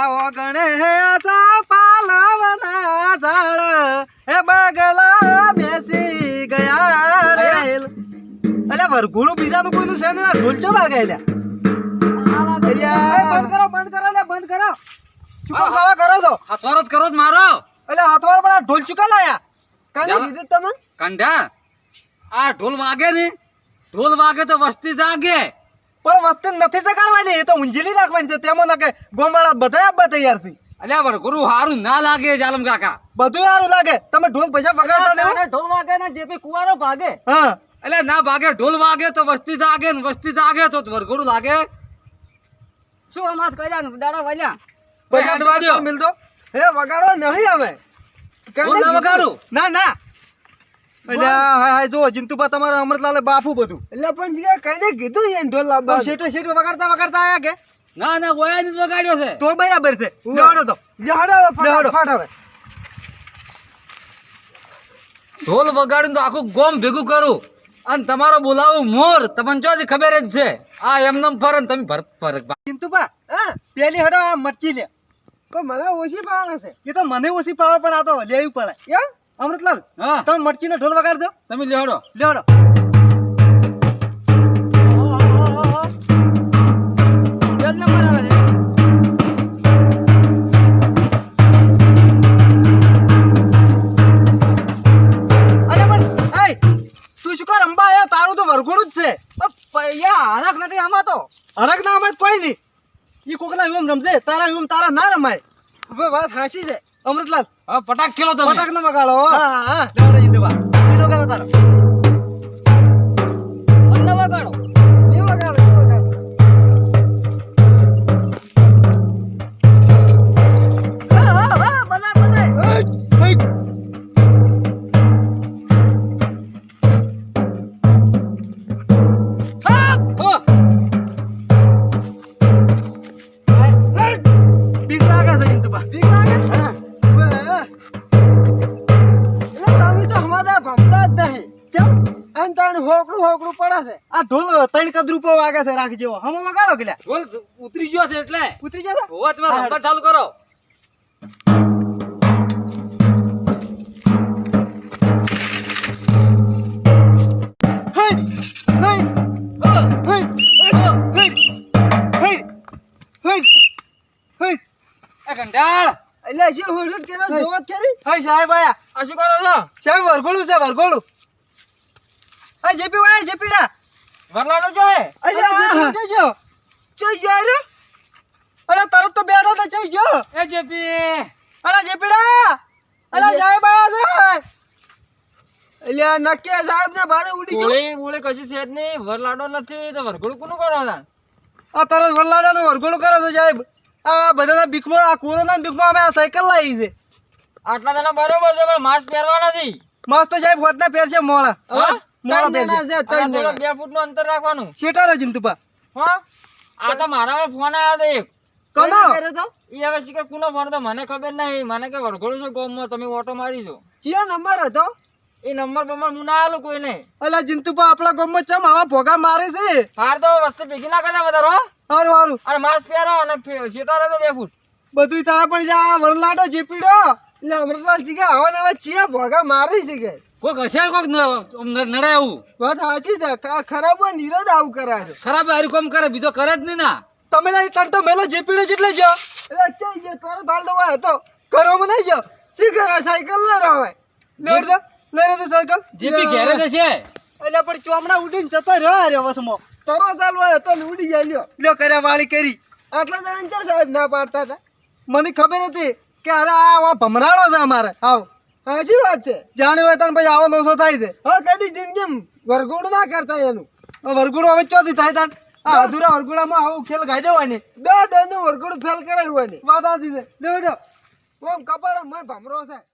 આવો ગણે આસા પાલવના ઝાડ. હે બગલા બેસી ગયા રેલ અલ્યા વરઘોડું બીજાનું કોઈનું છે ને ઢોલ ચો વાગે અલ્યા? બંધ કરો બંધ કરો લે બંધ કરો. શું સવા કરો છો? હાથવાર જ કરો જ મારો. એટલે હાથવાર પણ આ ઢોલ ચુકા લાયા? કાલે યાર. તમે કંઢા આ ઢોલ વાગે ને ઢોલ વાગે તો વસ્તી જાગે. પણ વસ્તુ નથી સગાડવાની એ તો ઊંઝીલી રાખવાની છે. તેમાં ના કે બધા આપવા તૈયાર છે. અલ્યા ગુરુ હારું ના લાગે જાલમ કાકા. બધું સારું લાગે. તમે ઢોલ પૈસા વગાડતા નહીં? ઢોલ વાગે ને જે પી કુવારો ભાગે. હા. એટલે ના ભાગે ઢોલ વાગે તો વસ્તી જાગે ને વસ્તી જાગે તો વરઘોડું લાગે. શું અમાત કર્યા દાડા વાલ્યા? પૈસા મિલતો હે વગાડો નહીં હવે. ના વગાડું. ના ના. એટલે હા હા જો જિંતુભા તમારે અમૃતલાલે બાફું બધું. એટલે પણ જે કઈને કીધું એને ઢોલ વગાડી શેઠો શેઠો વગાડતા વગાડતા આયા કે? ના ના ગોયા જ વગાડ્યો છે. તો બરાબર છે. લેવાડો તો. લેવાડો. ફટાફટ હવે ઢોલ વગાડીને તો આખું ગોમ ભેગું કરું. અને તમારો બોલાવું મોર. તમને જો ખબર જ છે? આ એમને ફરે ને તમે ભર ફર જિંતુભા હા પેલી હડો આ મરચી લે. પણ મને ઓછી ભાવના છે. એ તો મને ઓછી પાવર પણ આ તો લેવી પડે. કેમ? અમૃતલાલ હા. તમે મરચીનો ઢોલ વગાડજો તમે લેવડો. લેવાડો. બે જ નંબર આવે છે. અરે પણ તું શું કર? અંબા આયો તારું તો વરઘોડું જ છે. પૈયા હરખ નથી આમાં તો. હરખ ના અમાય કોઈ નહીં. એ કોકના યુમ રમજે તારા યુમ તારા ના રમાય. હવે વાત હાસી છે. અમૃતલાલ હવે પટાક ખેલો તમે. પટાક ના વગાડો હો. હોકડું હોકડું પડે છે. આ ઢોલ ત્રણ કદ રૂપો વાગે છે રાખજો હમ વગાડો કે ઢોલ ઉતરી ગયો છે એટલે. ઉતરી જશે હોવા તમે ચાલુ કરો. કંટાળ. એટલે શું હોડું કેરો જોવત ખરી હે સાહેબ આયા. આ શું કરો છો? સાહેબ વરગોળું છે વરઘોડું. હે જેપી વાય જેપીડા. વરલાડો જો હે. અલ્યા જો ચોઈ જાય રે અરે તરત તો બેઠો તો જઈ જો. એ જેપી. અરે જેપીડા. અરે. જાય આયા છે. એટલે આ નક્કી સાહેબ ને ભાડે ઉડી જો. ગોળી ગોળી કશું છે જ નહીં. વરલાડો નથી તો વરઘોડું કોનું કરો ના આ તરત વરલાડાનું વરઘોડું કરો છો સાહેબ. આ બધાના બીકમાં આ કોરોના બીકમાં અમે આ સાયકલ લાવી છે. આટલા જણા બરોબર છે પણ માસ્ક પહેરવા નથી. મસ્ત સાહેબ હોતના પેર છે મોળા હા? બે ફૂટનું અંતર રાખવાનું. શેટારો ચિંતુપા હા? આ તો મારામાં ફોન આવ્યો હતો એક. કોનો? એ હવે શીખર કુનો ફોન હતો મને ખબર નહીં. મને કે વરઘોડું છે ગોમમાં તમે ઓટો મારી છો. ચિયો નંબર હતો? એ નંબર બંબર હું ના આલું કોઈને. અલા આપણા ગામમાં ચમ આવા ભોગા મારે છે? હાર તો વસ્તુ ભેગી ના કરતા વધારો હો. હારું હારું. અને માસ્ક પહેરો અને શેટા રહેતો બે ફૂટ. બધું થાય પણ જા વરલાડો જેપીડો એટલે અમૃતલાલ જીગા આવા નવા ચિયા ભોગા મારી છે કે. કોક હશે કોક ન- નડે આવું. વાત સાચી છે ખરાબ હોય નીરજ આવું કરાય ખરાબ હારી કોમ કરે બીજો કરે જ નહીં ના. તમે લઈ ટંટો મેલો જેપીડો જેટલે જો એટલે ક્યાં ગયો તારો દાલ દવા હતો કરો મને જો. સી કરે? સાયકલ ના રહે લેવડ દો રહ્યો સાયકલ. જેપી ઘેરે જશે. એટલે પણ ચોમડા ઉડીને જતો રહ્યો રે વસમો. તારો દાલ હોય હતો ને ઉડી જાય લ્યો. લ્યો કર્યા વાળી કરી. આટલા જણા સાહેબ ના પાડતા હતા? મને ખબર હતી. કે અરે આ ભમરાળો છે અમારે. આવ. સાચી વાત છે. જાણ્યું હોય તને પછી આવો લોસો થાય છે. હા કદી જિંદગી વરઘોડું ના કરતા એનું. વરઘોડો હવે ચોથી થાય આ અધૂરા વરઘોડામાં આવું ખેલ ગાડ્યો હોય ને. બે દનું વરઘોડું ફેલ કરાયું હોય ને. વાત આથી છે. ઓમ કપાળા મય ભમરો છે.